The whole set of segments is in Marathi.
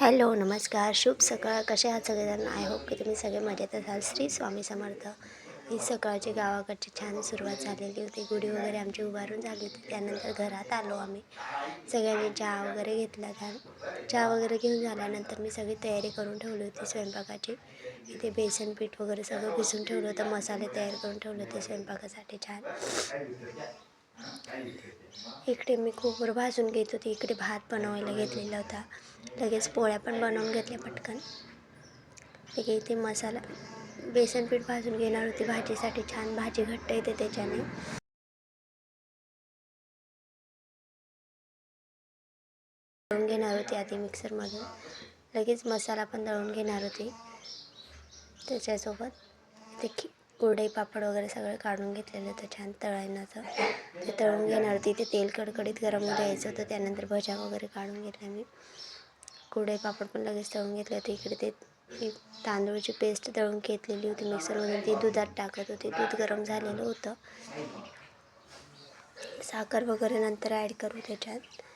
हॅलो नमस्कार. शुभ सकाळ. कसे आहात सगळेजण? आय होप की तुम्ही सगळे मजेत असाल. श्री स्वामी समर्थ. ही सकाळची गावाकडची छान सुरुवात झालेली होती. गुढी वगैरे आमची उभारून झाली होती. त्यानंतर घरात आलो आम्ही. सगळ्यांनी चहा वगैरे घेतला त्या चहा वगैरे घेऊन झाल्यानंतर मी सगळी तयारी करून ठेवली होती स्वयंपाकाची. इथे बेसन पीठ वगैरे सगळं भिजून ठेवलं होतं. मसाले तयार करून ठेवले होते स्वयंपाकासाठी छान. इकडे मी कुकर भाजून घेत होती इकडे भात बनवायला घेतलेला होता. लगेच पोळ्या पण बनवून घेतल्या पटकन. ठीक इथे मसाला बेसन पीठ भाजून घेणार होती भाजीसाठी छान भाजी घट्ट येते त्याच्याने. दळून घेणार होती आधी मिक्सरमधून. लगेच मसाला पण दळून घेणार होती त्याच्यासोबत. ते कुरडई पापड वगैरे सगळं काढून घेतलेलं होतं छान तळण्याचं ते तळून घेणार तिथे तेल कडकडीत गरम होऊ द्यायचं होतं. त्यानंतर भज्या वगैरे काढून घेतल्या मी. कुरडई पापड पण लगेच तळून घेतले होते. इकडे ते एक तांदूळची पेस्ट तळून घेतलेली होती मिक्सरमधून ती दुधात टाकत होती. दूध गरम झालेलं होतं. साखर वगैरे नंतर ॲड करू त्याच्यात तिथे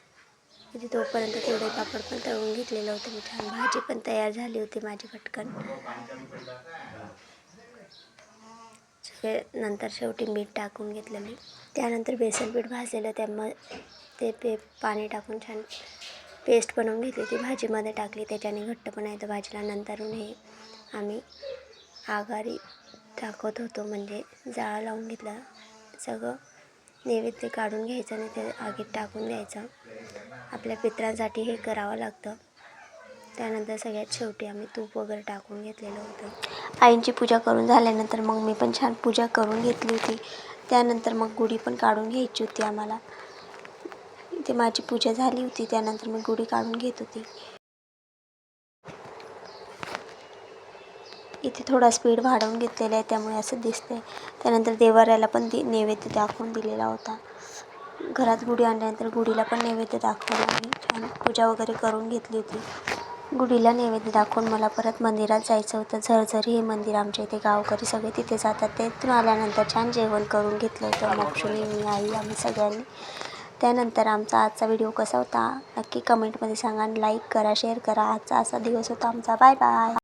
म्हणजे तोपर्यंत कुरडई पापड पण तळून घेतलेलं होतं. मी छान भाजी पण तयार झाली होती माझी पटकन. सगळे नंतर शेवटी मीठ टाकून घेतलं मी त्यानंतर बेसन पीठ भाजलेलं त्यामुळे ते पे पाणी टाकून छान पेस्ट बनवून घेतली ती भाजीमध्ये टाकली त्याच्याने घट्टपणा येतं भाजीला नंतरून हे आम्ही आघारी टाकत होतो. म्हणजे जाळं लावून घेतलं. सगळं नैवेद्य काढून घ्यायचं आणि ते आगीत टाकून द्यायचं. आपल्या पित्रांसाठी हे करावं लागतं. त्यानंतर सगळ्यात शेवटी आम्ही तूप वगैरे टाकून घेतलेलं होतं. आईंची पूजा करून झाल्यानंतर मग मी पण छान पूजा करून घेतली होती. त्यानंतर मग गुढी पण काढून घ्यायची होती आम्हाला. ते माझी पूजा झाली होती त्यानंतर मी गुढी काढून घेत होती. इथे थोडा स्पीड वाढवून घेतलेला आहे त्यामुळे असं दिसतंय. त्यानंतर देवाऱ्याला पण दे नैवेद्य दाखवून दिलेला होता. घरात गुढी आणल्यानंतर गुढीला पण नैवेद्य दाखवला मी छान पूजा वगैरे करून घेतली होती. गुढीला नैवेद्य दाखवून मला परत मंदिरात जायचं होतं. झरझरी हे मंदिर आमच्या इथे गावकरी सगळे तिथे जातात. तिथून आल्यानंतर छान जेवण करून घेतलं होतं. मोक्षणी मी आई आम्ही सगळ्यांनी. त्यानंतर आमचा आजचा व्हिडिओ कसा होता? नक्की कमेंटमध्ये सांगा आणि लाईक करा शेअर करा. आजचा असा दिवस होता आमचा. Bye bye